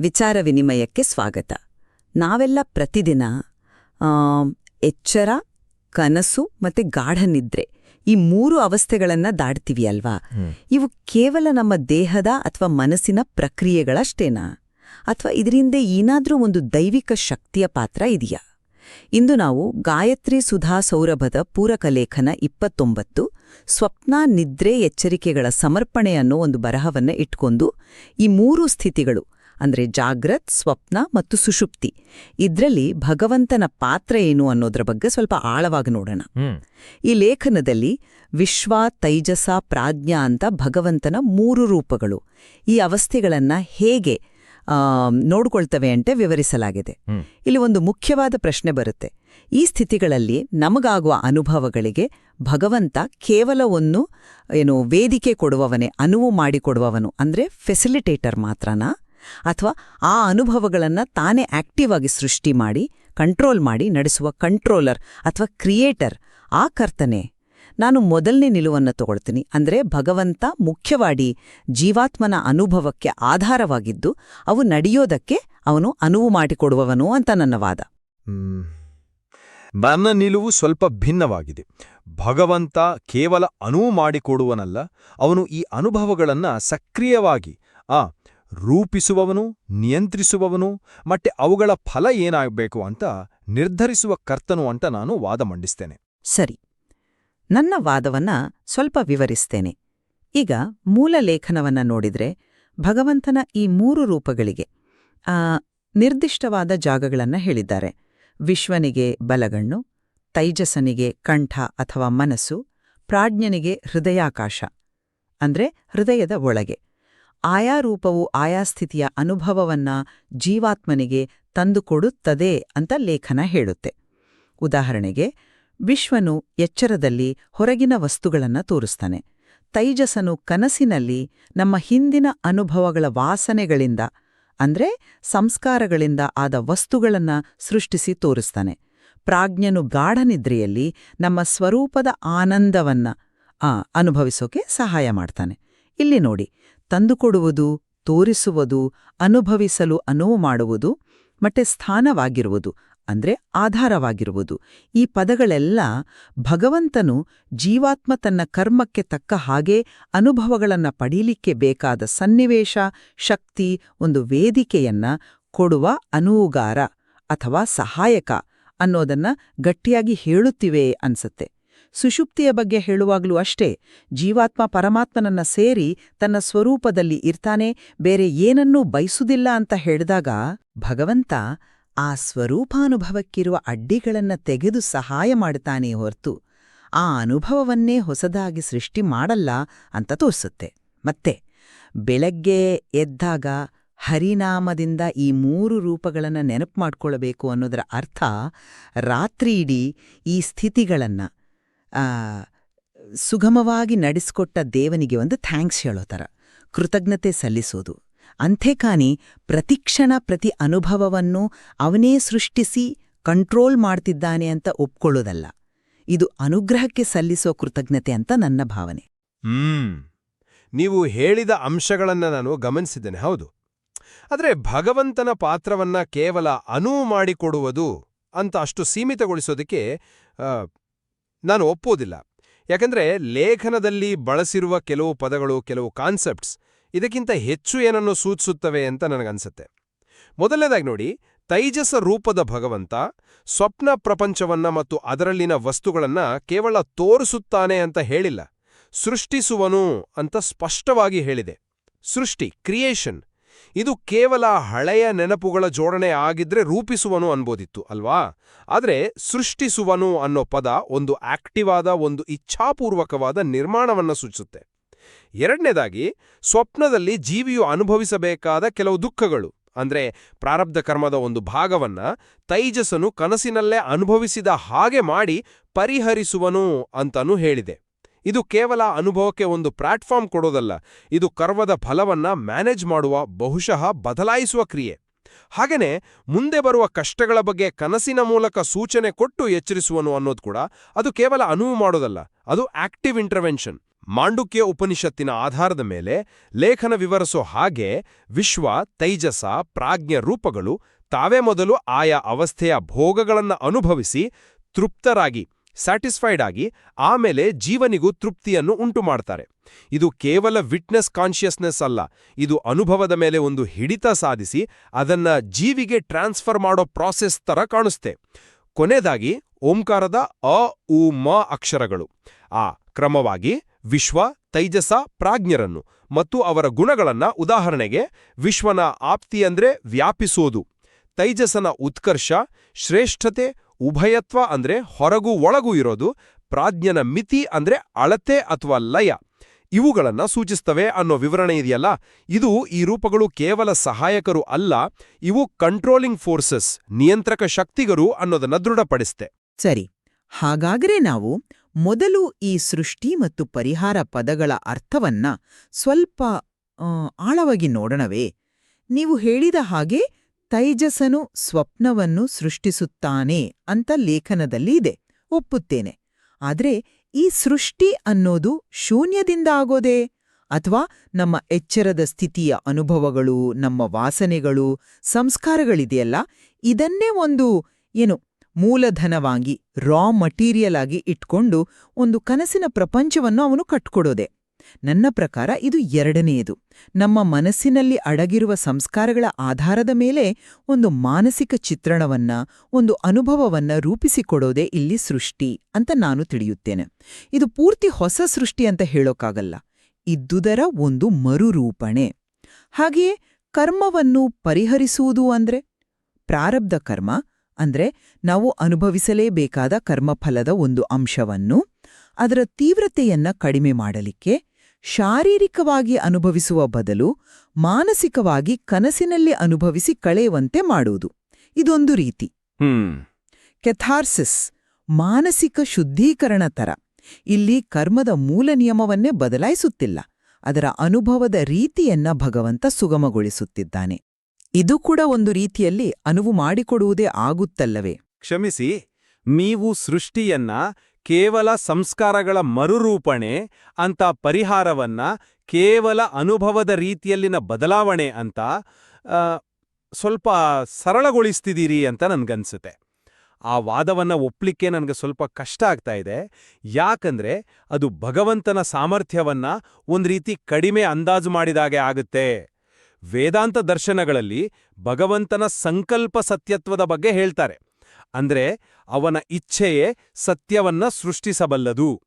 ವಿಚಾರ ವಿನಿಮಯಕ್ಕೆ ಸ್ವಾಗತ. ನಾವೆಲ್ಲ ಪ್ರತಿದಿನ ಎಚ್ಚರ ಕನಸು ಮತ್ತೆ ಗಾಢ ನಿದ್ರೆ ಈ ಮೂರು ಅವಸ್ಥೆಗಳನ್ನ ದಾಡ್ತೀವಿ ಅಲ್ವಾ? ಇವು ಕೇವಲ ನಮ್ಮ ದೇಹದ ಅಥವಾ ಮನಸ್ಸಿನ ಪ್ರಕ್ರಿಯೆಗಳಷ್ಟೇನಾ? ಅಥವಾ ಇದರಿಂದ ಏನಾದರೂ ಒಂದು ದೈವಿಕ ಶಕ್ತಿಯ ಪಾತ್ರ ಇದೆಯಾ? ಇಂದು ನಾವು ಗಾಯತ್ರಿ ಸುಧಾ ಸೌರಭದ ಪೂರಕ ಲೇಖನ ಇಪ್ಪತ್ತೊಂಬತ್ತು ಸ್ವಪ್ನ ನಿದ್ರೆ ಎಚ್ಚರಿಕೆಗಳ ಸಮರ್ಪಣೆ ಅನ್ನೋ ಒಂದು ಬರಹವನ್ನ ಇಟ್ಕೊಂಡು ಈ ಮೂರು ಸ್ಥಿತಿಗಳು ಅಂದ್ರೆ ಜಾಗ್ರತ್ ಸ್ವಪ್ನ ಮತ್ತು ಸುಷುಪ್ತಿ. ಇದರಲ್ಲಿ ಭಗವಂತನ ಪಾತ್ರ ಏನು ಅನ್ನೋದ್ರ ಬಗ್ಗೆ ಸ್ವಲ್ಪ ಆಳವಾಗಿ ನೋಡೋಣ. ಈ ಲೇಖನದಲ್ಲಿ ವಿಶ್ವ ತೈಜಸ ಪ್ರಾಜ್ಞಾ ಅಂತ ಭಗವಂತನ ಮೂರು ರೂಪಗಳು. ಈ ಅವಸ್ಥೆಗಳನ್ನು ಹೇಗೆ ನೋಡ್ಕೊಳ್ತವೆ ಅಂತ ವಿವರಿಸಲಾಗಿದೆ. ಇಲ್ಲಿ ಒಂದು ಮುಖ್ಯವಾದ ಪ್ರಶ್ನೆ ಬರುತ್ತೆ. ಈ ಸ್ಥಿತಿಗಳಲ್ಲಿ ನಮಗಾಗುವ ಅನುಭವಗಳಿಗೆ ಭಗವಂತ ಕೇವಲ ಒಂದು ಏನು ವೇದಿಕೆ ಕೊಡುವವನೇ ಅನುವು ಮಾಡಿಕೊಡುವವನು ಅಂದ್ರೆ ಫೆಸಿಲಿಟೇಟರ್ ಮಾತ್ರನಾ? ಅಥವಾ ಆ ಅನುಭವಗಳನ್ನ ತಾನೇ ಆಕ್ಟಿವ್ ಆಗಿ ಸೃಷ್ಟಿ ಮಾಡಿ ಕಂಟ್ರೋಲ್ ಮಾಡಿ ನಡೆಸುವ ಕಂಟ್ರೋಲರ್ ಅಥವಾ ಕ್ರಿಯೇಟರ್ ಆ ಕರ್ತನೆ. ನಾನು ಮೊದಲನೇ ನಿಲುವನ್ನು ತಗೊಳ್ತೀನಿ. ಅಂದ್ರೆ ಭಗವಂತ ಮುಖ್ಯವಾಡಿ ಜೀವಾತ್ಮನ ಅನುಭವಕ್ಕೆ ಆಧಾರವಾಗಿದ್ದು, ಅವು ನಡೆಯೋದಕ್ಕೆ ಅವನು ಅನುವು ಮಾಡಿಕೊಡುವವನು ಅಂತ ನನ್ನ ವಾದ. ನನ್ನ ನಿಲುವು ಸ್ವಲ್ಪ ಭಿನ್ನವಾಗಿದೆ. ಭಗವಂತ ಕೇವಲ ಅನುವು ಮಾಡಿಕೊಡುವನಲ್ಲ, ಅವನು ಈ ಅನುಭವಗಳನ್ನ ಸಕ್ರಿಯವಾಗಿ, ಆ ರೂಪಿಸುವವನು, ನಿಯಂತ್ರಿಸುವವನು, ಮತ್ತೆ ಅವುಗಳ ಫಲ ಏನಾಗಬೇಕು ಅಂತ ನಿರ್ಧರಿಸುವ ಕರ್ತನು ಅಂತ ನಾನು ವಾದ ಮಂಡಿಸ್ತೇನೆ. ಸರಿ. ನನ್ನ ವಾದವನ್ನ ಸ್ವಲ್ಪ ವಿವರಿಸ್ತೇನೆ. ಈಗ ಮೂಲ ಲೇಖನವನ್ನ ನೋಡಿದ್ರೆ ಭಗವಂತನ ಈ ಮೂರು ರೂಪಗಳಿಗೆ ನಿರ್ದಿಷ್ಟವಾದ ಜಾಗಗಳನ್ನ ಹೇಳಿದ್ದಾರೆ. ವಿಶ್ವನಿಗೆ ಬಲಗಣ್ಣು, ತೈಜಸನಿಗೆ ಕಂಠ ಅಥವಾ ಮನಸ್ಸು, ಪ್ರಾಜ್ಞನಿಗೆ ಹೃದಯಾಕಾಶ, ಅಂದ್ರೆ ಹೃದಯದ ಒಳಗೆ. ಆಯಾ ರೂಪವು ಆಯಾ ಸ್ಥಿತಿಯ ಅನುಭವವನ್ನ ಜೀವಾತ್ಮನಿಗೆ ತಂದುಕೊಡುತ್ತದೆ ಅಂತ ಲೇಖನ ಹೇಳುತ್ತೆ. ಉದಾಹರಣೆಗೆ, ವಿಶ್ವನು ಎಚ್ಚರದಲ್ಲಿ ಹೊರಗಿನ ವಸ್ತುಗಳನ್ನ ತೋರಿಸ್ತಾನೆ. ತೈಜಸನು ಕನಸಿನಲ್ಲಿ ನಮ್ಮ ಹಿಂದಿನ ಅನುಭವಗಳ ವಾಸನೆಗಳಿಂದ, ಅಂದ್ರೆ ಸಂಸ್ಕಾರಗಳಿಂದ ಆದ ವಸ್ತುಗಳನ್ನ ಸೃಷ್ಟಿಸಿ ತೋರಿಸ್ತಾನೆ. ಪ್ರಾಜ್ಞನು ಗಾಢನಿದ್ರೆಯಲ್ಲಿ ನಮ್ಮ ಸ್ವರೂಪದ ಆನಂದವನ್ನ ಅನುಭವಿಸೋಕೆ ಸಹಾಯ ಮಾಡ್ತಾನೆ. ಇಲ್ಲಿ ನೋಡಿ ತಂದುಕೊಡುವುದು, ತೋರಿಸುವುದು, ಅನುಭವಿಸಲು ಅನುವು ಮಾಡುವುದು, ಮತ್ತೆ ಸ್ಥಾನವಾಗಿರುವುದು, ಅಂದ್ರೆ ಆಧಾರವಾಗಿರುವುದು. ಈ ಪದಗಳೆಲ್ಲ ಭಗವಂತನು ಜೀವಾತ್ಮ ತನ್ನ ಕರ್ಮಕ್ಕೆ ತಕ್ಕ ಹಾಗೆ ಅನುಭವಗಳನ್ನ ಪಡೀಲಿಕ್ಕೆ ಬೇಕಾದ ಸನ್ನಿವೇಶ, ಶಕ್ತಿ, ಒಂದು ವೇದಿಕೆಯನ್ನ ಕೊಡುವ ಅನುವುಗಾರ ಅಥವಾ ಸಹಾಯಕ ಅನ್ನೋದನ್ನ ಗಟ್ಟಿಯಾಗಿ ಹೇಳುತ್ತಿವೆ ಅನ್ಸತ್ತೆ. ಸುಷುಪ್ತಿಯ ಬಗ್ಗೆ ಹೇಳುವಾಗಲೂ ಅಷ್ಟೇ, ಜೀವಾತ್ಮ ಪರಮಾತ್ಮನನ್ನ ಸೇರಿ ತನ್ನ ಸ್ವರೂಪದಲ್ಲಿ ಇರ್ತಾನೆ, ಬೇರೆ ಏನನ್ನೂ ಬಯಸುದಿಲ್ಲ ಅಂತ ಹೇಳಿದಾಗ ಭಗವಂತ ಆ ಸ್ವರೂಪಾನುಭವಕ್ಕಿರುವ ಅಡ್ಡಿಗಳನ್ನ ತೆಗೆದು ಸಹಾಯ ಮಾಡುತ್ತಾನೆ ಹೊರತು, ಆ ಅನುಭವವನ್ನೇ ಹೊಸದಾಗಿ ಸೃಷ್ಟಿ ಮಾಡಲ್ಲ ಅಂತ ತೋರಿಸುತ್ತೆ. ಮತ್ತೆ, ಬೆಳಗ್ಗೆ ಎದ್ದಾಗ ಹರಿನಾಮದಿಂದ ಈ ಮೂರು ರೂಪಗಳನ್ನು ನೆನಪು ಮಾಡಿಕೊಳ್ಳಬೇಕು ಅನ್ನೋದರ ಅರ್ಥ ರಾತ್ರಿಯಿಡೀ ಈ ಸ್ಥಿತಿಗಳನ್ನ ಸುಗಮವಾಗಿ ನಡೆಸ್ಕೊಟ್ಟ ದೇವನಿಗೆ ಒಂದು ಥ್ಯಾಂಕ್ಸ್ ಹೇಳೋ ಥರ. ಕೃತಜ್ಞತೆ ಸಲ್ಲಿಸೋದು. ಅಂಥೇಕಾನಿ ಪ್ರತಿಕ್ಷಣ ಪ್ರತಿ ಅನುಭವವನ್ನು ಅವನೇ ಸೃಷ್ಟಿಸಿ ಕಂಟ್ರೋಲ್ ಮಾಡ್ತಿದ್ದಾನೆ ಅಂತ ಒಪ್ಕೊಳ್ಳೋದಲ್ಲ. ಇದು ಅನುಗ್ರಹಕ್ಕೆ ಸಲ್ಲಿಸೋ ಕೃತಜ್ಞತೆ ಅಂತ ನನ್ನ ಭಾವನೆ. ಹ್ಮ್. ನೀವು ಹೇಳಿದ ಅಂಶಗಳನ್ನು ನಾನು ಗಮನಿಸಿದ್ದೇನೆ, ಹೌದು. ಆದರೆ ಭಗವಂತನ ಪಾತ್ರವನ್ನ ಕೇವಲ ಅನುವು ಮಾಡಿಕೊಡುವುದು ಅಂತ ಅಷ್ಟು ಸೀಮಿತಗೊಳಿಸೋದಕ್ಕೆ ನಾನು ಒಪ್ಪೋದಿಲ್ಲ. ಯಾಕಂದ್ರೆ ಲೇಖನದಲ್ಲಿ ಬಳಸಿರುವ ಕೆಲವು ಪದಗಳು, ಕೆಲವು ಕಾನ್ಸೆಪ್ಟ್ಸ್ ಇದಕ್ಕಿಂತ ಹೆಚ್ಚು ಏನನ್ನು ಸೂಚಿಸುತ್ತವೆ ಅಂತ ನನಗನ್ಸುತ್ತೆ. ಮೊದಲನೇದಾಗಿ ನೋಡಿ, ತೈಜಸ ರೂಪದ ಭಗವಂತ ಸ್ವಪ್ನ ಪ್ರಪಂಚವನ್ನ ಮತ್ತು ಅದರಲ್ಲಿನ ವಸ್ತುಗಳನ್ನ ಕೇವಲ ತೋರಿಸುತ್ತಾನೆ ಅಂತ ಹೇಳಿಲ್ಲ. ಸೃಷ್ಟಿಸುವನು ಅಂತ ಸ್ಪಷ್ಟವಾಗಿ ಹೇಳಿದೆ. ಸೃಷ್ಟಿ ಕ್ರಿಯೇಷನ್ ಇದು ಕೇವಲ ಹಳೆಯ ನೆನಪುಗಳ ಜೋಡಣೆ ಆಗಿದ್ರೆ ರೂಪಿಸುವನು ಅನ್ಬೋದಿತ್ತು, ಅಲ್ವಾ? ಆದರೆ ಸೃಷ್ಟಿಸುವನು ಅನ್ನೋ ಪದ ಒಂದು ಆಕ್ಟಿವ್ ಆದ ಒಂದು ಇಚ್ಛಾಪೂರ್ವಕವಾದ ನಿರ್ಮಾಣವನ್ನ ಸೂಚಿಸುತ್ತೆ. ಎರಡನೇದಾಗಿ, ಸ್ವಪ್ನದಲ್ಲಿ ಜೀವಿಯು ಅನುಭವಿಸಬೇಕಾದ ಕೆಲವು ದುಃಖಗಳು, ಅಂದ್ರೆ ಪ್ರಾರಬ್ಧ ಕರ್ಮದ ಒಂದು ಭಾಗವನ್ನ ತೈಜಸನು ಕನಸಿನಲ್ಲೇ ಅನುಭವಿಸಿದ ಹಾಗೆ ಮಾಡಿ ಪರಿಹರಿಸುವನು ಅಂತನೂ ಹೇಳಿದೆ. ಇದು ಕೇವಲ ಅನುಭವಕ್ಕೆ ಒಂದು ಪ್ಲಾಟ್ಫಾರ್ಮ್ ಕೊಡೋದಲ್ಲ, ಇದು ಕರ್ವದ ಫಲವನ್ನ ಮ್ಯಾನೇಜ್ ಮಾಡುವ ಬಹುಶಃ ಬದಲಾಯಿಸುವ ಕ್ರಿಯೆ. ಹಾಗೇನೆ ಮುಂದೆ ಬರುವ ಕಷ್ಟಗಳ ಬಗ್ಗೆ ಕನಸಿನ ಮೂಲಕ ಸೂಚನೆ ಕೊಟ್ಟು ಎಚ್ಚರಿಸುವನು ಅನ್ನೋದು ಕೂಡ ಅದು ಕೇವಲ ಅನುವು ಮಾಡೋದಲ್ಲ, ಅದು ಆಕ್ಟಿವ್ ಇಂಟರ್ವೆನ್ಷನ್. ಮಾಂಡುಕ್ಯ ಉಪನಿಷತ್ತಿನ ಆಧಾರದ ಮೇಲೆ ಲೇಖನ ವಿವರಿಸೋ ಹಾಗೆ ವಿಶ್ವ, ತೈಜಸ, ಪ್ರಾಜ್ಞ ರೂಪಗಳು ತಾವೇ ಮೊದಲು ಆಯಾ ಅವಸ್ಥೆಯ ಭೋಗಗಳನ್ನ ಅನುಭವಿಸಿ ತೃಪ್ತರಾಗಿ ಸ್ಯಾಟಿಸ್ಫೈಡ್ ಆಗಿ ಆಮೇಲೆ ಜೀವನಿಗೂ ತೃಪ್ತಿಯನ್ನು ಉಂಟು ಮಾಡ್ತಾರೆ ಇದು ಕೇವಲ ವಿಟ್ನೆಸ್ ಕಾನ್ಷಿಯಸ್ನೆಸ್ ಅಲ್ಲ, ಇದು ಅನುಭವದ ಮೇಲೆ ಒಂದು ಹಿಡಿತ ಸಾಧಿಸಿ ಅದನ್ನ ಜೀವಿಗೆ ಟ್ರಾನ್ಸ್ಫರ್ ಮಾಡೋ ಪ್ರಾಸೆಸ್ ತರ ಕಾಣಿಸ್ತೆ. ಕೊನೆಯದಾಗಿ ಓಂಕಾರದ ಅ, ಉ, ಮ ಅಕ್ಷರಗಳು. ಆ ಕ್ರಮವಾಗಿ ವಿಶ್ವ, ತೈಜಸ, ಪ್ರಾಜ್ಞರನ್ನು ಮತ್ತು ಅವರ ಗುಣಗಳನ್ನ ಉದಾಹರಣೆಗೆ ವಿಶ್ವನ ಆಪ್ತಿ ಅಂದ್ರೆ ವ್ಯಾಪಿಸೋದು, ತೈಜಸನ ಉತ್ಕರ್ಷ, ಶ್ರೇಷ್ಠತೆ ಉಭಯತ್ವ ಅಂದ್ರೆ ಹೊರಗೂ ಒಳಗೂ ಇರೋದು, ಪ್ರಾಜ್ಞನ ಮಿತಿ ಅಂದ್ರೆ ಅಳತೆ ಅಥವಾ ಲಯ. ಇವುಗಳನ್ನ ಸೂಚಿಸ್ತವೆ ಅನ್ನೋ ವಿವರಣೆ ಇದೆಯಲ್ಲ? ಇದು ಈ ರೂಪಗಳು ಕೇವಲ ಸಹಾಯಕರು ಅಲ್ಲ, ಇವು ಕಂಟ್ರೋಲಿಂಗ್ ಫೋರ್ಸಸ್ ನಿಯಂತ್ರಕ ಶಕ್ತಿಗರು ಅನ್ನೋದನ್ನ ದೃಢಪಡಿಸ್ತೆ ಸರಿ, ಹಾಗಾದರೆ ನಾವು ಮೊದಲು ಈ ಸೃಷ್ಟಿ ಮತ್ತು ಪರಿಹಾರ ಪದಗಳ ಅರ್ಥವನ್ನ ಸ್ವಲ್ಪ ಆಳವಾಗಿ ನೋಡಣವೇ? ನೀವು ಹೇಳಿದ ಹಾಗೆ ತೈಜಸನು ಸ್ವಪ್ನವನ್ನು ಸೃಷ್ಟಿಸುತ್ತಾನೆ ಅಂತ ಲೇಖನದಲ್ಲಿ ಇದೆ. ಒಪ್ಪುತ್ತೇನೆ. ಆದರೆ ಈ ಸೃಷ್ಟಿ ಅನ್ನೋದು ಶೂನ್ಯದಿಂದ ಆಗೋದೇ? ಅಥವಾ ನಮ್ಮ ಎಚ್ಚರದ ಸ್ಥಿತಿಯ ಅನುಭವಗಳು, ನಮ್ಮ ವಾಸನೆಗಳು, ಸಂಸ್ಕಾರಗಳಿದೆಯಲ್ಲ? ಇದನ್ನೇ ಒಂದು, ಏನು, ಮೂಲಧನವಾಗಿ ರಾ ಮಟೀರಿಯಲ್ ಆಗಿ ಇಟ್ಕೊಂಡು ಒಂದು ಕನಸಿನ ಪ್ರಪಂಚವನ್ನು ಅವನು ಕಟ್ಕೊಡೋದೆ. ನನ್ನ ಪ್ರಕಾರ ಇದು ಎರಡನೆಯದು. ನಮ್ಮ ಮನಸ್ಸಿನಲ್ಲಿ ಅಡಗಿರುವ ಸಂಸ್ಕಾರಗಳ ಆಧಾರದ ಮೇಲೆ ಒಂದು ಮಾನಸಿಕ ಚಿತ್ರಣವನ್ನ, ಒಂದು ಅನುಭವವನ್ನ ರೂಪಿಸಿಕೊಡೋದೇ ಇಲ್ಲಿ ಸೃಷ್ಟಿ ಅಂತ ನಾನು ತಿಳಿಯುತ್ತೇನೆ. ಇದು ಪೂರ್ತಿ ಹೊಸ ಸೃಷ್ಟಿ ಅಂತ ಹೇಳೋಕ್ಕಾಗಲ್ಲ ಇದ್ದುದರ ಒಂದು ಮರುರೂಪಣೆ. ಹಾಗೆಯೇ ಕರ್ಮವನ್ನು ಪರಿಹರಿಸುವುದು ಅಂದ್ರೆ? ಪ್ರಾರಬ್ಧ ಕರ್ಮ ಅಂದ್ರೆ ನಾವು ಅನುಭವಿಸಲೇಬೇಕಾದ ಕರ್ಮಫಲದ ಒಂದು ಅಂಶವನ್ನು, ಅದರ ತೀವ್ರತೆಯನ್ನ ಕಡಿಮೆ ಮಾಡಲಿಕ್ಕೆ ಶಾರೀರಿಕವಾಗಿ ಅನುಭವಿಸುವ ಬದಲು ಮಾನಸಿಕವಾಗಿ ಕನಸಿನಲ್ಲಿ ಅನುಭವಿಸಿ ಕಳೆಯುವಂತೆ ಮಾಡುವುದು. ಇದೊಂದು ರೀತಿ. ಹ್ಮ್. ಕೆಥಾರ್ಸಿಸ್ ಮಾನಸಿಕ ಶುದ್ಧೀಕರಣ ತರ ಇಲ್ಲಿ ಕರ್ಮದ ಮೂಲ ನಿಯಮವನ್ನೇ ಬದಲಾಯಿಸುತ್ತಿಲ್ಲ. ಅದರ ಅನುಭವದ ರೀತಿಯನ್ನ ಭಗವಂತ ಸುಗಮಗೊಳಿಸುತ್ತಿದ್ದಾನೆ. ಇದು ಕೂಡ ಒಂದು ರೀತಿಯಲ್ಲಿ ಅನುವು ಮಾಡಿಕೊಡುವುದೇ ಆಗುತ್ತಲ್ಲವೇ? ಕ್ಷಮಿಸಿ ನೀವು ಸೃಷ್ಟಿಯನ್ನ ಕೇವಲ ಸಂಸ್ಕಾರಗಳ ಮರುರೂಪಣೆ ಅಂತ ಪರಿಹಾರವನ್ನ ಕೇವಲ ಅನುಭವದ ರೀತಿಯಲ್ಲಿನ ಬದಲಾವಣೆ ಅಂತ ಸ್ವಲ್ಪ ಸರಳಗೊಳಿಸ್ತಿದ್ದೀರಿ ಅಂತ ನನಗನ್ಸುತ್ತೆ. ಆ ವಾದವನ್ನ ಒಪ್ಪಲಿಕ್ಕೆ ನನಗೆ ಸ್ವಲ್ಪ ಕಷ್ಟ ಆಗ್ತಾ ಇದೆ. ಯಾಕಂದ್ರೆ ಅದು ಭಗವಂತನ ಸಾಮರ್ಥ್ಯವನ್ನ ಒಂದು ರೀತಿ ಕಡಿಮೆ ಅಂದಾಜು ಮಾಡಿದಾಗೆ ಆಗುತ್ತೆ. ವೇದಾಂತ ದರ್ಶನಗಳಲ್ಲಿ ಭಗವಂತನ ಸಂಕಲ್ಪ ಸತ್ಯತ್ವದ ಬಗ್ಗೆ ಹೇಳ್ತಾರೆ. ಅಂದ್ರೆ ಅವನ ಇಚ್ಛೆಯೇ ಸತ್ಯವನ್ನ ಸೃಷ್ಟಿಸಬಲ್ಲದು.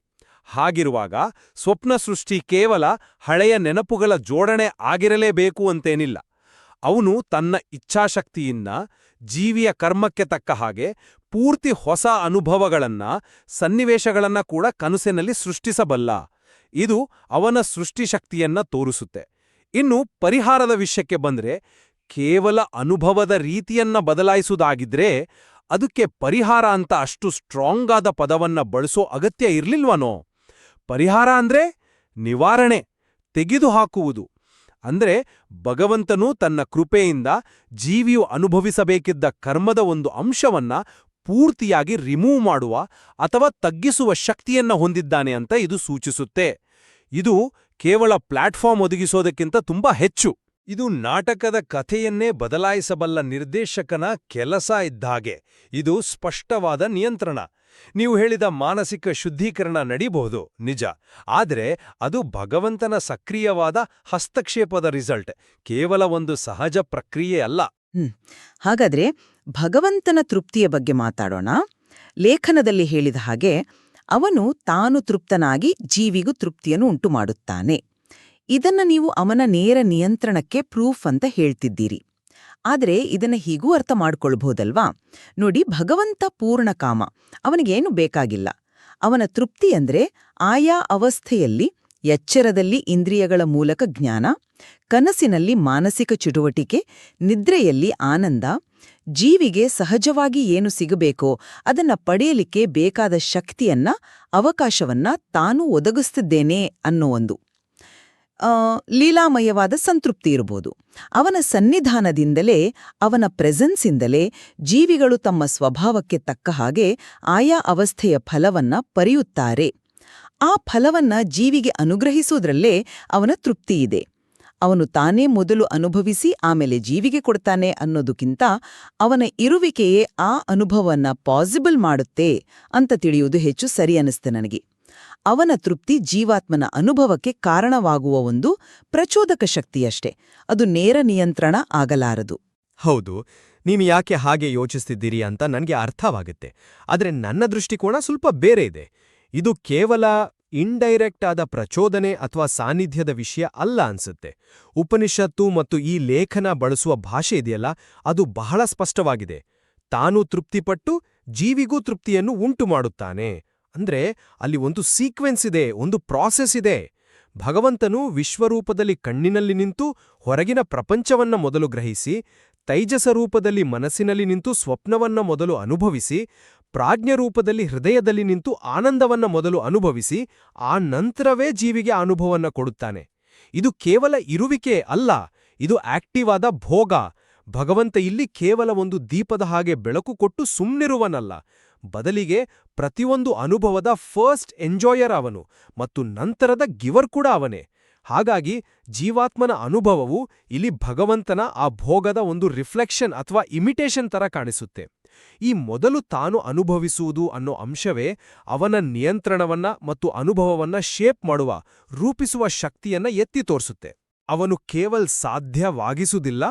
ಹಾಗಿರುವಾಗ ಸ್ವಪ್ನ ಸೃಷ್ಟಿ ಕೇವಲ ಹಳೆಯ ನೆನಪುಗಳ ಜೋಡಣೆ ಆಗಿರಲೇಬೇಕು ಅಂತೇನಿಲ್ಲ. ಅವನು ತನ್ನ ಇಚ್ಛಾಶಕ್ತಿಯಿಂದ ಜೀವಿಯ ಕರ್ಮಕ್ಕೆ ತಕ್ಕ ಹಾಗೆ ಪೂರ್ತಿ ಹೊಸ ಅನುಭವಗಳನ್ನ, ಸನ್ನಿವೇಶಗಳನ್ನ ಕೂಡ ಕನಸಿನಲ್ಲಿ ಸೃಷ್ಟಿಸಬಲ್ಲ. ಇದು ಅವನ ಸೃಷ್ಟಿಶಕ್ತಿಯನ್ನ ತೋರಿಸುತ್ತೆ. ಇನ್ನು ಪರಿಹಾರದ ವಿಷಯಕ್ಕೆ ಬಂದ್ರೆ ಕೇವಲ ಅನುಭವದ ರೀತಿಯನ್ನ ಬದಲಾಯಿಸುವುದಾಗಿದ್ರೆ ಅದಕ್ಕೆ ಪರಿಹಾರ ಅಂತ ಅಷ್ಟು ಸ್ಟ್ರಾಂಗ್ ಆದ ಪದವನ್ನ ಬಳಸೋ ಅಗತ್ಯ ಇರ್ಲಿಲ್ವನೋ? ಪರಿಹಾರ ಅಂದ್ರೆ ನಿವಾರಣೆ ತೆಗೆದುಹಾಕುವುದು ಅಂದ್ರೆ ಭಗವಂತನು ತನ್ನ ಕೃಪೆಯಿಂದ ಜೀವಿಯು ಅನುಭವಿಸಬೇಕಿದ್ದ ಕರ್ಮದ ಒಂದು ಅಂಶವನ್ನ ಪೂರ್ತಿಯಾಗಿ ರಿಮೂವ್ ಮಾಡುವ ಅಥವಾ ತಗ್ಗಿಸುವ ಶಕ್ತಿಯನ್ನ ಹೊಂದಿದ್ದಾನೆ ಅಂತ ಇದು ಸೂಚಿಸುತ್ತೆ. ಇದು ಕೇವಲ ಪ್ಲಾಟ್ಫಾರ್ಮ್ ಒದಗಿಸೋದಕ್ಕಿಂತ ತುಂಬಾ ಹೆಚ್ಚು. ಇದು ನಾಟಕದ ಕಥೆಯನ್ನೇ ಬದಲಾಯಿಸಬಲ್ಲ ನಿರ್ದೇಶಕನ ಕೆಲಸ ಇದ್ದಾಗೆ ಇದು ಸ್ಪಷ್ಟವಾದ ನಿಯಂತ್ರಣ. ನೀವು ಹೇಳಿದ ಮಾನಸಿಕ ಶುದ್ಧೀಕರಣ ನಡೀಬಹುದು, ನಿಜ. ಆದರೆ ಅದು ಭಗವಂತನ ಸಕ್ರಿಯವಾದ ಹಸ್ತಕ್ಷೇಪದ ರಿಸಲ್ಟ್, ಕೇವಲ ಒಂದು ಸಹಜ ಪ್ರಕ್ರಿಯೆ ಅಲ್ಲ. ಹಾಗಾದ್ರೆ ಭಗವಂತನ ತೃಪ್ತಿಯ ಬಗ್ಗೆ ಮಾತಾಡೋಣ. ಲೇಖನದಲ್ಲಿ ಹೇಳಿದ ಹಾಗೆ ಅವನು ತಾನು ತೃಪ್ತನಾಗಿ ಜೀವಿಗೂ ತೃಪ್ತಿಯನ್ನು ಉಂಟು ಮಾಡುತ್ತಾನೆ ಇದನ್ನ ನೀವು ಅವನ ನೇರ ನಿಯಂತ್ರಣಕ್ಕೆ ಪ್ರೂಫ್ ಅಂತ ಹೇಳ್ತಿದ್ದೀರಿ. ಆದರೆ ಇದನ್ನ ಹೀಗೂ ಅರ್ಥ ಮಾಡ್ಕೊಳ್ಬಹುದಲ್ವಾ ನೋಡಿ, ಭಗವಂತ ಪೂರ್ಣಕಾಮ ಅವನಿಗೇನು ಬೇಕಾಗಿಲ್ಲ. ಅವನ ತೃಪ್ತಿ ಅಂದ್ರೆ ಆಯಾ ಅವಸ್ಥೆಯಲ್ಲಿ ಎಚ್ಚರದಲ್ಲಿ ಇಂದ್ರಿಯಗಳ ಮೂಲಕ ಜ್ಞಾನ, ಕನಸಿನಲ್ಲಿ ಮಾನಸಿಕ ಚಟುವಟಿಕೆ, ನಿದ್ರೆಯಲ್ಲಿ ಆನಂದ, ಜೀವಿಗೆ ಸಹಜವಾಗಿ ಏನು ಸಿಗಬೇಕೋ ಅದನ್ನ ಪಡೆಯಲಿಕ್ಕೆ ಬೇಕಾದ ಶಕ್ತಿಯನ್ನ, ಅವಕಾಶವನ್ನ ತಾನು ಒದಗಿಸ್ತಿದ್ದೇನೆ ಅನ್ನೋ ಒಂದು. ಲೀಲಾಮಯವಾದ ಸಂತೃಪ್ತಿ ಇರಬಹುದು. ಅವನ ಸನ್ನಿಧಾನದಿಂದಲೇ, ಅವನ ಪ್ರೆಸೆನ್ಸಿಂದಲೇ ಜೀವಿಗಳು ತಮ್ಮ ಸ್ವಭಾವಕ್ಕೆ ತಕ್ಕ ಹಾಗೆ ಆಯಾ ಅವಸ್ಥೆಯ ಫಲವನ್ನ ಪರಿಯುತ್ತಾರೆ. ಆ ಫಲವನ್ನ ಜೀವಿಗೆ ಅನುಗ್ರಹಿಸೋದ್ರಲ್ಲೇ ಅವನ ತೃಪ್ತಿ ಇದೆ. ಅವನು ತಾನೇ ಮೊದಲು ಅನುಭವಿಸಿ ಆಮೇಲೆ ಜೀವಿಗೆ ಕೊಡ್ತಾನೆ ಅನ್ನೋದಕ್ಕಿಂತ ಅವನ ಇರುವಿಕೆಯೇ ಆ ಅನುಭವವನ್ನ ಪಾಸಿಬಲ್ ಮಾಡುತ್ತೆ ಅಂತ ತಿಳಿಯುವುದು ಹೆಚ್ಚು ಸರಿ ಅನಿಸ್ತೆ ನನಗೆ. ಅವನ ತೃಪ್ತಿ ಜೀವಾತ್ಮನ ಅನುಭವಕ್ಕೆ ಕಾರಣವಾಗುವ ಒಂದು ಪ್ರಚೋದಕ ಶಕ್ತಿಯಷ್ಟೇ. ಅದು ನೇರ ನಿಯಂತ್ರಣ ಆಗಲಾರದು. ಹೌದು ನೀವು ಯಾಕೆ ಹಾಗೆ ಯೋಚಿಸ್ತಿದ್ದೀರಿ ಅಂತ ನನಗೆ ಅರ್ಥವಾಗುತ್ತೆ. ಆದರೆ ನನ್ನ ದೃಷ್ಟಿಕೋನ ಸ್ವಲ್ಪ ಬೇರೆ ಇದೆ. ಇದು ಕೇವಲ ಇಂಡೈರೆಕ್ಟ್ ಆದ ಪ್ರಚೋದನೆ ಅಥವಾ ಸಾನ್ನಿಧ್ಯದ ವಿಷಯ ಅಲ್ಲ ಅನ್ಸುತ್ತೆ. ಉಪನಿಷತ್ತು ಮತ್ತು ಈ ಲೇಖನ ಬಳಸುವ ಭಾಷೆ ಇದೆಯಲ್ಲ, ಅದು ಬಹಳ ಸ್ಪಷ್ಟವಾಗಿದೆ. ತಾನು ತೃಪ್ತಿಪಟ್ಟು ಜೀವಿಗೂ ತೃಪ್ತಿಯನ್ನು ಉಂಟು ಮಾಡುತ್ತಾನೆ ಅಂದ್ರೆ ಅಲ್ಲಿ ಒಂದು ಸೀಕ್ವೆನ್ಸ್ ಇದೆ, ಒಂದು ಪ್ರಾಸೆಸ್ ಇದೆ. ಭಗವಂತನು ವಿಶ್ವರೂಪದಲ್ಲಿ ಕಣ್ಣಿನಲ್ಲಿ ನಿಂತು ಹೊರಗಿನ ಪ್ರಪಂಚವನ್ನ ಮೊದಲು ಗ್ರಹಿಸಿ, ತೈಜಸ ರೂಪದಲ್ಲಿ ಮನಸ್ಸಿನಲ್ಲಿ ನಿಂತು ಸ್ವಪ್ನವನ್ನ ಮೊದಲು ಅನುಭವಿಸಿ, ಪ್ರಾಜ್ಞ ರೂಪದಲ್ಲಿ ಹೃದಯದಲ್ಲಿ ನಿಂತು ಆನಂದವನ್ನ ಮೊದಲು ಅನುಭವಿಸಿ, ಆ ನಂತರವೇ ಜೀವಿಗೆ ಅನುಭವವನ್ನ ಕೊಡುತ್ತಾನೆ. ಇದು ಕೇವಲ ಇರುವಿಕೆ ಅಲ್ಲ, ಇದು ಆಕ್ಟಿವ್ ಆದ ಭೋಗ. ಭಗವಂತ ಇಲ್ಲಿ ಕೇವಲ ಒಂದು ದೀಪದ ಹಾಗೆ ಬೆಳಕು ಕೊಟ್ಟು ಸುಮ್ನಿರುವನಲ್ಲ. ಬದಲಿಗೆ ಪ್ರತಿಯೊಂದು ಅನುಭವದ ಫಸ್ಟ್ ಎಂಜಾಯರ್ ಅವನು ಮತ್ತು ನಂತರದ ಗಿವರ್ ಕೂಡ ಅವನೇ. ಹಾಗಾಗಿ ಜೀವಾತ್ಮನ ಅನುಭವವು ಇಲ್ಲಿ ಭಗವಂತನ ಆ ಭೋಗದ ಒಂದು ರಿಫ್ಲೆಕ್ಷನ್ ಅಥವಾ ಇಮಿಟೇಷನ್ ತರ ಕಾಣಿಸುತ್ತೆ. ಈ ಮೊದಲು ತಾನು ಅನುಭವಿಸುವುದು ಅನ್ನೋ ಅಂಶವೇ ಅವನ ನಿಯಂತ್ರಣವನ್ನ ಮತ್ತು ಅನುಭವವನ್ನ ಶೇಪ್ ಮಾಡುವ, ರೂಪಿಸುವ ಶಕ್ತಿಯನ್ನ ಎತ್ತಿ ತೋರಿಸುತ್ತೆ. ಅವನು ಕೇವಲ ಸಾಧ್ಯವಾಗಿಸುವುದಿಲ್ಲ,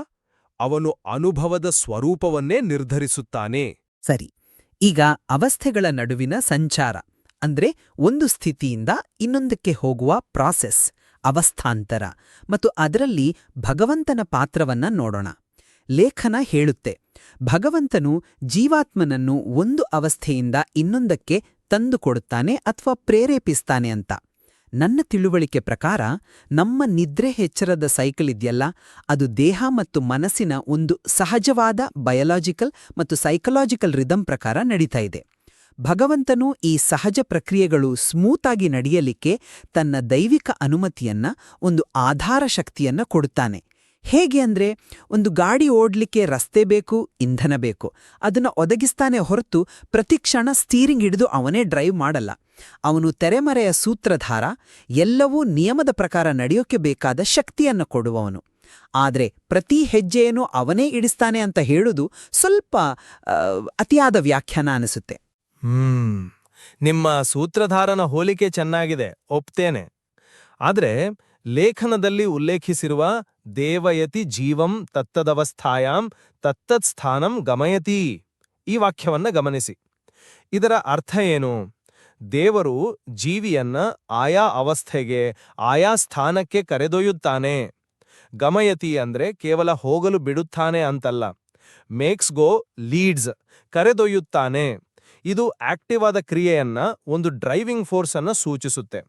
ಅವನು ಅನುಭವದ ಸ್ವರೂಪವನ್ನೇ ನಿರ್ಧರಿಸುತ್ತಾನೆ. ಸರಿ. ಈಗ ಅವಸ್ಥೆಗಳ ನಡುವಿನ ಸಂಚಾರ, ಅಂದ್ರೆ ಒಂದು ಸ್ಥಿತಿಯಿಂದ ಇನ್ನೊಂದಕ್ಕೆ ಹೋಗುವ ಪ್ರಾಸೆಸ್ ಅವಸ್ಥಾಂತರ. ಮತ್ತು ಅದರಲ್ಲಿ ಭಗವಂತನ ಪಾತ್ರವನ್ನ ನೋಡೋಣ. ಲೇಖನ ಹೇಳುತ್ತೆ, ಭಗವಂತನು ಜೀವಾತ್ಮನನ್ನು ಒಂದು ಅವಸ್ಥೆಯಿಂದ ಇನ್ನೊಂದಕ್ಕೆ ತಂದುಕೊಡುತ್ತಾನೆ ಅಥವಾ ಪ್ರೇರೇಪಿಸ್ತಾನೆ ಅಂತ. ನನ್ನ ತಿಳುವಳಿಕೆ ಪ್ರಕಾರ ನಮ್ಮ ನಿದ್ರೆ ಹೆಚ್ಚರದ ಸೈಕಲ್ ಇದೆಯಲ್ಲ, ಅದು ದೇಹ ಮತ್ತು ಮನಸ್ಸಿನ ಒಂದು ಸಹಜವಾದ ಬಯಲಾಜಿಕಲ್ ಮತ್ತು ಸೈಕಲಾಜಿಕಲ್ ರಿದಮ್ ಪ್ರಕಾರ ನಡೀತಾ ಇದೆ. ಭಗವಂತನು ಈ ಸಹಜ ಪ್ರಕ್ರಿಯೆಗಳು ಸ್ಮೂತಾಗಿ ನಡೆಯಲಿಕ್ಕೆ ತನ್ನ ದೈವಿಕ ಅನುಮತಿಯನ್ನ, ಒಂದು ಆಧಾರ ಶಕ್ತಿಯನ್ನ ಕೊಡುತ್ತಾನೆ. ಹೇಗೆ ಅಂದ್ರೆ, ಒಂದು ಗಾಡಿ ಓಡ್ಲಿಕ್ಕೆ ರಸ್ತೆ ಬೇಕು, ಇಂಧನ ಬೇಕು, ಅದನ್ನ ಒದಗಿಸ್ತಾನೆ ಹೊರತು ಪ್ರತಿಕ್ಷಣ ಸ್ಟೀರಿಂಗ್ ಹಿಡಿದು ಅವನೇ ಡ್ರೈವ್ ಮಾಡಲ್ಲ. ಅವನು ತೆರೆಮರೆಯ ಸೂತ್ರಧಾರ, ಎಲ್ಲವೂ ನಿಯಮದ ಪ್ರಕಾರ ನಡೆಯೋಕೆ ಬೇಕಾದ ಶಕ್ತಿಯನ್ನು ಕೊಡುವವನು. ಆದರೆ ಪ್ರತಿ ಹೆಜ್ಜೆಯನ್ನು ಅವನೇ ಇಡಿಸ್ತಾನೆ ಅಂತ ಹೇಳುವುದು ಸ್ವಲ್ಪ ಅತಿಯಾದ ವ್ಯಾಖ್ಯಾನ ಅನಿಸುತ್ತೆ. ನಿಮ್ಮ ಸೂತ್ರಧಾರನ ಹೋಲಿಕೆ ಚೆನ್ನಾಗಿದೆ, ಒಪ್ತೇನೆ. ಆದರೆ ಲೇಖನದಲ್ಲಿ ಉಲ್ಲೇಖಿಸಿರುವ ದೇವಯತಿ ಜೀವಂ ತತ್ತದವಸ್ಥಾಯಾಂ ತತ್ತತ್ ಸ್ಥಾನಂ ಗಮಯತಿ ಈ ವಾಕ್ಯವನ್ನ ಗಮನಿಸಿ. ಇದರ ಅರ್ಥ ಏನು? ದೇವರು ಜೀವಿಯನ್ನ ಆಯಾ ಅವಸ್ಥೆಗೆ, ಆಯಾ ಸ್ಥಾನಕ್ಕೆ ಕರೆದೊಯ್ಯುತ್ತಾನೆ. ಗಮಯತಿ ಅಂದ್ರೆ ಕೇವಲ ಹೋಗಲು ಬಿಡುತ್ತಾನೆ ಅಂತಲ್ಲ. ಮೇಕ್ಸ್ ಗೋ ಲೀಡ್ಸ್ ಕರೆದೊಯ್ಯುತ್ತಾನೆ. ಇದು ಆಕ್ಟಿವ್ ಆದ ಕ್ರಿಯೆಯನ್ನ, ಒಂದು ಡ್ರೈವಿಂಗ್ ಫೋರ್ಸ್ ಅನ್ನ ಸೂಚಿಸುತ್ತೆ.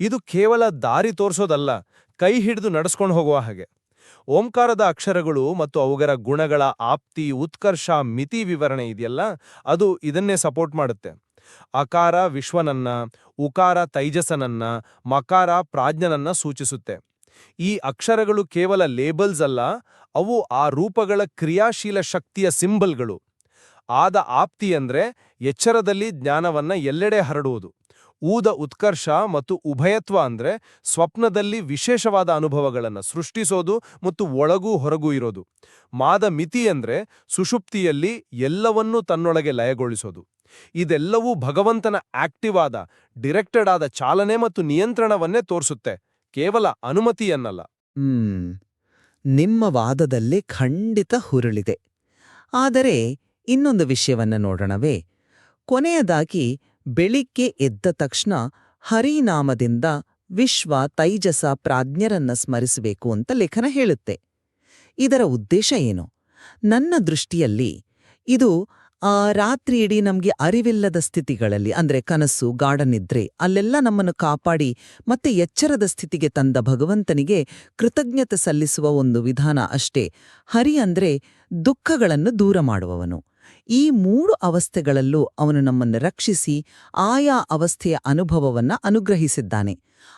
ಇದು ಕೇವಲ ದಾರಿ ತೋರಿಸೋದಲ್ಲ, ಕೈ ಹಿಡಿದು ನಡೆಸ್ಕೊಂಡು ಹೋಗುವ ಹಾಗೆ. ಓಂಕಾರದ ಅಕ್ಷರಗಳು ಮತ್ತು ಅವುಗಳ ಗುಣಗಳ ಆಪ್ತಿ, ಉತ್ಕರ್ಷ, ಮಿತಿ ವಿವರಣೆ ಇದೆಯಲ್ಲ, ಅದು ಇದನ್ನೇ ಸಪೋರ್ಟ್ ಮಾಡುತ್ತೆ. ಅಕಾರ ವಿಶ್ವನನ್ನ, ಉಕಾರ ತೈಜಸನನ್ನ, ಮಕಾರ ಪ್ರಾಜ್ಞನನ್ನ ಸೂಚಿಸುತ್ತೆ. ಈ ಅಕ್ಷರಗಳು ಕೇವಲ ಲೇಬಲ್ಸ್ ಅಲ್ಲ, ಅವು ಆ ರೂಪಗಳ ಕ್ರಿಯಾಶೀಲ ಶಕ್ತಿಯ ಸಿಂಬಲ್ಗಳು. ಆದ ಆಪ್ತಿ ಅಂದ್ರೆ ಎಚ್ಚರದಲ್ಲಿ ಜ್ಞಾನವನ್ನ ಎಲ್ಲೆಡೆ ಹರಡುವುದು. ಊದ ಉತ್ಕರ್ಷ ಮತ್ತು ಉಭಯತ್ವ ಅಂದ್ರೆ ಸ್ವಪ್ನದಲ್ಲಿ ವಿಶೇಷವಾದ ಅನುಭವಗಳನ್ನು ಸೃಷ್ಟಿಸೋದು ಮತ್ತು ಒಳಗೂ ಹೊರಗೂ ಇರೋದು. ಮಾದ ಮಿತಿ ಅಂದ್ರೆ ಸುಷುಪ್ತಿಯಲ್ಲಿ ಎಲ್ಲವನ್ನೂ ತನ್ನೊಳಗೆ ಲಯಗೊಳಿಸೋದು. ಇದೆಲ್ಲವೂ ಭಗವಂತನ ಆಕ್ಟಿವ್ ಆದ, ಡಿರೆಕ್ಟೆಡ್ ಆದ ಚಾಲನೆ ಮತ್ತು ನಿಯಂತ್ರಣವನ್ನೇ ತೋರಿಸುತ್ತೆ. ಕೇವಲ ಅನುಮತಿಯನ್ನಲ್ಲ. ಹ್ಮ್. ನಿಮ್ಮ ವಾದದಲ್ಲಿ ಖಂಡಿತ ಹುರುಳಿದೆ. ಆದರೆ ಇನ್ನೊಂದು ವಿಷಯವನ್ನ ನೋಡೋಣವೇ. ಕೊನೆಯದಾಗಿ ಬೆಳಿಗ್ಗೆ ಎದ್ದ ತಕ್ಷಣ ಹರಿನಾಮದಿಂದ ವಿಶ್ವ ತೈಜಸ ಪ್ರಾಜ್ಞರನ್ನ ಸ್ಮರಿಸಬೇಕು ಅಂತ ಲೇಖನ ಹೇಳುತ್ತೆ. ಇದರ ಉದ್ದೇಶ ಏನು? ನನ್ನ ದೃಷ್ಟಿಯಲ್ಲಿ ಇದು ರಾತ್ರಿ ಇಡೀ ನಮಗೆ ಅರಿವಿಲ್ಲದ ಸ್ಥಿತಿಗಳಲ್ಲಿ, ಅಂದ್ರೆ ಕನಸು, ಗಾಢನಿದ್ರೆ, ಅಲ್ಲೆಲ್ಲ ನಮ್ಮನ್ನು ಕಾಪಾಡಿ ಮತ್ತೆ ಎಚ್ಚರದ ಸ್ಥಿತಿಗೆ ತಂದ ಭಗವಂತನಿಗೆ ಕೃತಜ್ಞತೆ ಸಲ್ಲಿಸುವ ಒಂದು ವಿಧಾನ ಅಷ್ಟೇ. ಹರಿ ಅಂದ್ರೆ ದುಃಖಗಳನ್ನು ದೂರ ಮಾಡುವವನು. ಈ ಮೂರು ಅವಸ್ಥೆಗಳಲ್ಲೂ ಅವನು ನಮ್ಮನ್ನು ರಕ್ಷಿಸಿ ಆಯಾ ಅವಸ್ಥೆಯ ಅನುಭವವನ್ನ ಅನುಗ್ರಹಿಸಿದ್ದಾನೆ.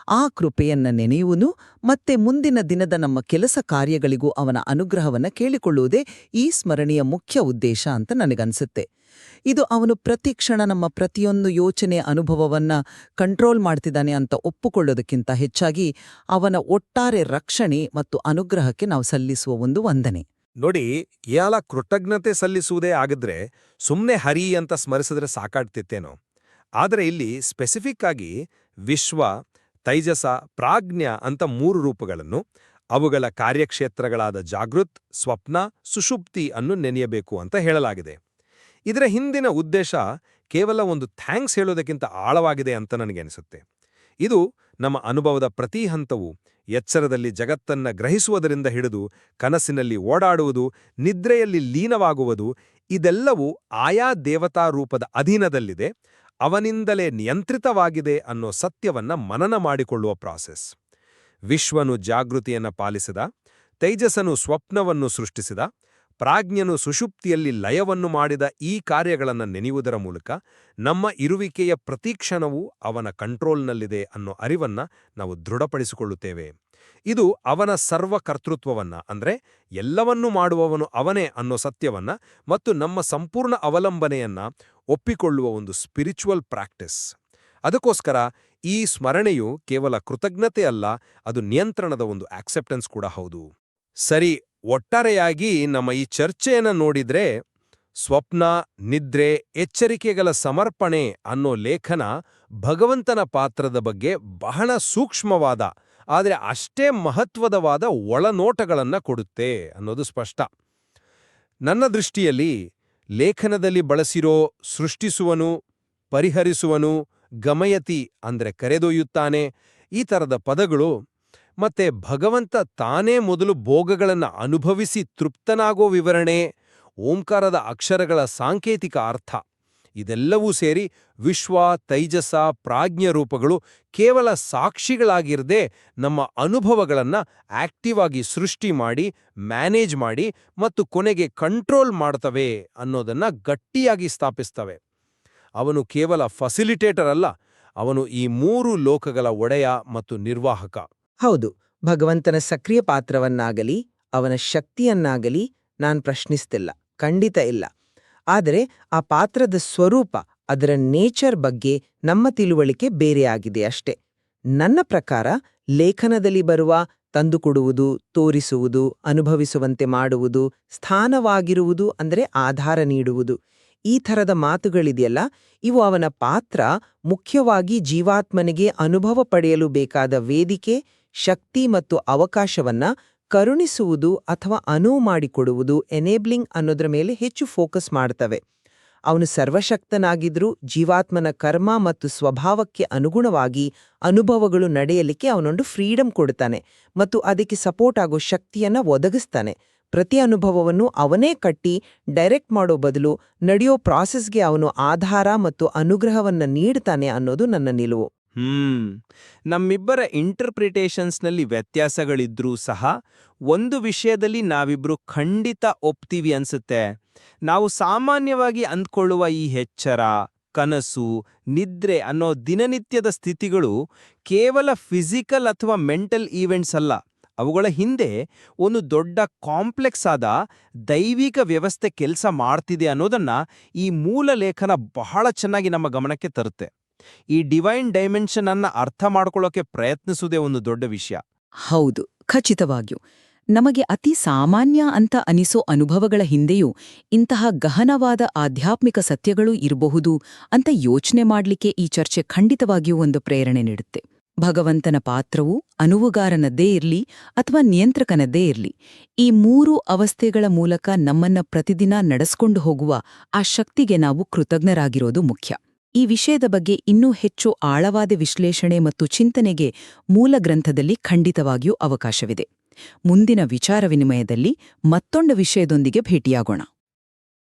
ಆ ಕೃಪೆಯನ್ನ ನೆನೆಯುವನು ಮತ್ತೆ ಮುಂದಿನ ದಿನದ ನಮ್ಮ ಕೆಲಸ ಕಾರ್ಯಗಳಿಗೂ ಅವನ ಅನುಗ್ರಹವನ್ನ ಕೇಳಿಕೊಳ್ಳುವುದೇ ಈ ಸ್ಮರಣೆಯ ಮುಖ್ಯ ಉದ್ದೇಶ ಅಂತ ನನಗನ್ಸುತ್ತೆ. ಇದು ಅವನು ಪ್ರತಿ ಕ್ಷಣ ನಮ್ಮ ಪ್ರತಿಯೊಂದು ಯೋಚನೆ, ಅನುಭವವನ್ನ ಕಂಟ್ರೋಲ್ ಮಾಡ್ತಿದ್ದಾನೆ ಅಂತ ಒಪ್ಪುಕೊಳ್ಳೋದಕ್ಕಿಂತ ಹೆಚ್ಚಾಗಿ ಅವನ ಒಟ್ಟಾರೆ ರಕ್ಷಣೆ ಮತ್ತು ಅನುಗ್ರಹಕ್ಕೆ ನಾವು ಸಲ್ಲಿಸುವ ಒಂದು ವಂದನೆ. ನೋಡಿ ಯಾಲ ಕೃತಜ್ಞತೆ ಸಲ್ಲಿಸುವುದೇ ಆಗಿದ್ರೆ ಸುಮ್ಮನೆ ಹರಿ ಅಂತ ಸ್ಮರಿಸಿದ್ರೆ ಸಾಕಾಡ್ತಿತ್ತೇನೋ ಆದರೆ ಇಲ್ಲಿ ಸ್ಪೆಸಿಫಿಕ್ ಆಗಿ ವಿಶ್ವ, ತೈಜಸ, ಪ್ರಾಜ್ಞ ಅಂತ ಮೂರು ರೂಪಗಳನ್ನು, ಅವುಗಳ ಕಾರ್ಯಕ್ಷೇತ್ರಗಳಾದ ಜಾಗೃತ್, ಸ್ವಪ್ನ, ಸುಷುಪ್ತಿ ಅನ್ನು ನೆನೆಯಬೇಕು ಅಂತ ಹೇಳಲಾಗಿದೆ. ಇದರ ಹಿಂದಿನ ಉದ್ದೇಶ ಕೇವಲ ಒಂದು ಥ್ಯಾಂಕ್ಸ್ ಹೇಳೋದಕ್ಕಿಂತ ಆಳವಾಗಿದೆ ಅಂತ ನನಗೆ ಅನಿಸುತ್ತೆ. ಇದು ನಮ್ಮ ಅನುಭವದ ಪ್ರತಿ ಹಂತವು ಎಚ್ಚರದಲ್ಲಿ ಜಗತ್ತನ್ನ ಗ್ರಹಿಸುವುದರಿಂದ ಹಿಡಿದು ಕನಸಿನಲ್ಲಿ ಓಡಾಡುವುದು, ನಿದ್ರೆಯಲ್ಲಿ ಲೀನವಾಗುವುದು, ಇದೆಲ್ಲವೂ ಆಯಾ ದೇವತಾ ರೂಪದ ಅಧೀನದಲ್ಲಿದೆ, ಅವನಿಂದಲೇ ನಿಯಂತ್ರಿತವಾಗಿದೆ ಅನ್ನೋ ಸತ್ಯವನ್ನ ಮನನ ಮಾಡಿಕೊಳ್ಳುವ ಪ್ರಾಸೆಸ್ ವಿಶ್ವನು ಜಾಗೃತಿಯನ್ನು ಪಾಲಿಸಿದ ತೈಜಸನು ಸ್ವಪ್ನವನ್ನು ಸೃಷ್ಟಿಸಿದ ಪ್ರಾಜ್ಞನು ಸುಷುಪ್ತಿಯಲ್ಲಿ ಲಯವನ್ನು ಮಾಡಿದ ಈ ಕಾರ್ಯಗಳನ್ನು ನೆನೆಯುವುದರ ಮೂಲಕ ನಮ್ಮ ಇರುವಿಕೆಯ ಪ್ರತೀಕ್ಷಣವು ಅವನ ಕಂಟ್ರೋಲ್ನಲ್ಲಿದೆ ಅನ್ನೋ ಅರಿವನ್ನ ನಾವು ದೃಢಪಡಿಸಿಕೊಳ್ಳುತ್ತೇವೆ. ಇದು ಅವನ ಸರ್ವಕರ್ತೃತ್ವವನ್ನ, ಅಂದ್ರೆ ಎಲ್ಲವನ್ನೂ ಮಾಡುವವನು ಅವನೇ ಅನ್ನೋ ಸತ್ಯವನ್ನ ಮತ್ತು ನಮ್ಮ ಸಂಪೂರ್ಣ ಅವಲಂಬನೆಯನ್ನ ಒಪ್ಪಿಕೊಳ್ಳುವ ಒಂದು ಸ್ಪಿರಿಚುವಲ್ ಪ್ರಾಕ್ಟಿಸ್. ಅದಕ್ಕೋಸ್ಕರ ಈ ಸ್ಮರಣೆಯು ಕೇವಲ ಕೃತಜ್ಞತೆ ಅಲ್ಲ, ಅದು ನಿಯಂತ್ರಣದ ಒಂದು ಆಕ್ಸೆಪ್ಟೆನ್ಸ್ ಕೂಡ ಹೌದು. ಸರಿ ಒಟ್ಟಾರೆಯಾಗಿ ನಮ್ಮ ಈ ಚರ್ಚೆಯನ್ನು ನೋಡಿದ್ರೆ ಸ್ವಪ್ನ, ನಿದ್ರೆ, ಎಚ್ಚರಿಕೆಗಳ ಸಮರ್ಪಣೆ ಅನ್ನೋ ಲೇಖನ ಭಗವಂತನ ಪಾತ್ರದ ಬಗ್ಗೆ ಬಹಳ ಸೂಕ್ಷ್ಮವಾದ, ಆದರೆ ಅಷ್ಟೇ ಮಹತ್ವದವಾದ ಒಳನೋಟಗಳನ್ನು ಕೊಡುತ್ತೆ ಅನ್ನೋದು ಸ್ಪಷ್ಟ. ನನ್ನ ದೃಷ್ಟಿಯಲ್ಲಿ ಲೇಖನದಲ್ಲಿ ಬಳಸಿರೋ ಸೃಷ್ಟಿಸುವನು, ಪರಿಹರಿಸುವನು, ಗಮಯತಿ ಅಂದ್ರೆ ಕರೆದೊಯ್ಯುತ್ತಾನೆ ಈ ಥರದ ಪದಗಳು ಮತ್ತೆ ಭಗವಂತ ತಾನೇ ಮೊದಲು ಭೋಗಗಳನ್ನು ಅನುಭವಿಸಿ ತೃಪ್ತನಾಗೋ ವಿವರಣೆ, ಓಂಕಾರದ ಅಕ್ಷರಗಳ ಸಾಂಕೇತಿಕ ಅರ್ಥ. ಇದೆಲ್ಲವೂ ಸೇರಿ ವಿಶ್ವ, ತೈಜಸ, ಪ್ರಾಜ್ಞ ರೂಪಗಳು ಕೇವಲ ಸಾಕ್ಷಿಗಳಾಗಿರದೆ ನಮ್ಮ ಅನುಭವಗಳನ್ನ ಆಕ್ಟಿವ್ ಆಗಿ ಸೃಷ್ಟಿ ಮಾಡಿ, ಮ್ಯಾನೇಜ್ ಮಾಡಿ ಮತ್ತು ಕೊನೆಗೆ ಕಂಟ್ರೋಲ್ ಮಾಡ್ತವೆ ಅನ್ನೋದನ್ನ ಗಟ್ಟಿಯಾಗಿ ಸ್ಥಾಪಿಸ್ತವೆ. ಅವನು ಕೇವಲ ಫಸಿಲಿಟೇಟರ್ ಅಲ್ಲ, ಅವನು ಈ ಮೂರು ಲೋಕಗಳ ಒಡೆಯ ಮತ್ತು ನಿರ್ವಾಹಕ. ಹೌದು, ಭಗವಂತನ ಸಕ್ರಿಯ ಪಾತ್ರವನ್ನಾಗಲಿ, ಅವನ ಶಕ್ತಿಯನ್ನಾಗಲಿ ನಾನು ಪ್ರಶ್ನಿಸ್ತಿಲ್ಲ, ಖಂಡಿತ ಇಲ್ಲ. ಆದರೆ ಆ ಪಾತ್ರದ ಸ್ವರೂಪ, ಅದರ ನೇಚರ್ ಬಗ್ಗೆ ನಮ್ಮ ತಿಳುವಳಿಕೆ ಬೇರೆಯಾಗಿದೆ ಅಷ್ಟೆ. ನನ್ನ ಪ್ರಕಾರ ಲೇಖನದಲ್ಲಿ ಬರುವ ತಂದುಕೊಡುವುದು, ತೋರಿಸುವುದು, ಅನುಭವಿಸುವಂತೆ ಮಾಡುವುದು, ಸ್ಥಾನವಾಗಿರುವುದು ಅಂದರೆ ಆಧಾರ ನೀಡುವುದು, ಈ ಥರದ ಮಾತುಗಳಿದೆಯಲ್ಲ, ಇವು ಅವನ ಪಾತ್ರ ಮುಖ್ಯವಾಗಿ ಜೀವಾತ್ಮನಿಗೆ ಅನುಭವ ಪಡೆಯಲು ಬೇಕಾದ ವೇದಿಕೆ ಶಕ್ತಿ ಮತ್ತು ಅವಕಾಶವನ್ನ ಕರುಣಿಸುವುದು ಅಥವಾ ಅನುವು ಮಾಡಿಕೊಡುವುದು ಎನೇಬ್ಲಿಂಗ್ ಅನ್ನೋದ್ರ ಮೇಲೆ ಹೆಚ್ಚು ಫೋಕಸ್ ಮಾಡ್ತವೆ. ಅವನು ಸರ್ವಶಕ್ತನಾಗಿದ್ರೂ ಜೀವಾತ್ಮನ ಕರ್ಮ ಮತ್ತು ಸ್ವಭಾವಕ್ಕೆ ಅನುಗುಣವಾಗಿ ಅನುಭವಗಳು ನಡೆಯಲಿಕ್ಕೆ ಅವನೊಂದು ಫ್ರೀಡಂ ಕೊಡ್ತಾನೆ ಮತ್ತು ಅದಕ್ಕೆ ಸಪೋರ್ಟ್ ಆಗೋ ಶಕ್ತಿಯನ್ನ ಒದಗಿಸ್ತಾನೆ. ಪ್ರತಿ ಅನುಭವವನ್ನು ಅವನೇ ಕಟ್ಟಿ ಡೈರೆಕ್ಟ್ ಮಾಡೋ ಬದಲು ನಡೆಯೋ ಪ್ರಾಸೆಸ್ಗೆ ಅವನು ಆಧಾರ ಮತ್ತು ಅನುಗ್ರಹವನ್ನ ನೀಡ್ತಾನೆ ಅನ್ನೋದು ನನ್ನ ನಿಲುವು. ಹ್ಮ್. ನಮ್ಮಿಬ್ಬರ ಇಂಟರ್ಪ್ರಿಟೇಷನ್ಸ್ನಲ್ಲಿ ವ್ಯತ್ಯಾಸಗಳಿದ್ರೂ ಸಹ ಒಂದು ವಿಷಯದಲ್ಲಿ ನಾವಿಬ್ರು ಖಂಡಿತ ಒಪ್ತೀವಿ ಅನ್ಸುತ್ತೆ. ನಾವು ಸಾಮಾನ್ಯವಾಗಿ ಅಂದ್ಕೊಳ್ಳುವ ಈ ಎಚ್ಚರ, ಕನಸು, ನಿದ್ರೆ ಅನ್ನೋ ದಿನನಿತ್ಯದ ಸ್ಥಿತಿಗಳು ಕೇವಲ ಫಿಸಿಕಲ್ ಅಥವಾ ಮೆಂಟಲ್ ಈವೆಂಟ್ಸ್ ಅಲ್ಲ. ಅವುಗಳ ಹಿಂದೆ ಒಂದು ದೊಡ್ಡ ಕಾಂಪ್ಲೆಕ್ಸ್ ಆದ ದೈವಿಕ ವ್ಯವಸ್ಥೆ ಕೆಲಸ ಮಾಡ್ತಿದೆ ಅನ್ನೋದನ್ನ ಈ ಮೂಲ ಲೇಖನ ಬಹಳ ಚೆನ್ನಾಗಿ ನಮ್ಮ ಗಮನಕ್ಕೆ ತರುತ್ತೆ. ಈ ಡಿವೈನ್ ಡೈಮೆನ್ಷನ್ ಅನ್ನ ಅರ್ಥ ಮಾಡ್ಕೊಳ್ಳೋಕೆ ಪ್ರಯತ್ನಿಸುವುದೇ ಒಂದು ದೊಡ್ಡ ವಿಷಯ. ಹೌದು, ಖಚಿತವಾಗಿಯೂ ನಮಗೆ ಅತಿ ಸಾಮಾನ್ಯ ಅಂತ ಅನಿಸೋ ಅನುಭವಗಳ ಹಿಂದೆಯೂ ಇಂತಹ ಗಹನವಾದ ಆಧ್ಯಾತ್ಮಿಕ ಸತ್ಯಗಳು ಇರಬಹುದು ಅಂತ ಯೋಚನೆ ಮಾಡ್ಲಿಕ್ಕೆ ಈ ಚರ್ಚೆ ಖಂಡಿತವಾಗಿಯೂ ಒಂದು ಪ್ರೇರಣೆ ನೀಡುತ್ತೆ. ಭಗವಂತನ ಪಾತ್ರವು ಅನುವುಗಾರನದ್ದೇ ಇರಲಿ ಅಥವಾ ನಿಯಂತ್ರಕನದ್ದೇ ಇರಲಿ, ಈ ಮೂರು ಅವಸ್ಥೆಗಳ ಮೂಲಕ ನಮ್ಮನ್ನ ಪ್ರತಿದಿನ ನಡೆಸ್ಕೊಂಡು ಹೋಗುವ ಆ ಶಕ್ತಿಗೆ ನಾವು ಕೃತಜ್ಞರಾಗಿರೋದು ಮುಖ್ಯ. ಈ ವಿಷಯದ ಬಗ್ಗೆ ಇನ್ನೂ ಹೆಚ್ಚು ಆಳವಾದ ವಿಶ್ಲೇಷಣೆ ಮತ್ತು ಚಿಂತನೆಗೆ ಮೂಲ ಗ್ರಂಥದಲ್ಲಿ ಖಂಡಿತವಾಗಿಯೂ ಅವಕಾಶವಿದೆ. ಮುಂದಿನ ವಿಚಾರ ವಿನಿಮಯದಲ್ಲಿ ಮತ್ತೊಂದು ವಿಷಯದೊಂದಿಗೆ ಭೇಟಿಯಾಗೋಣ.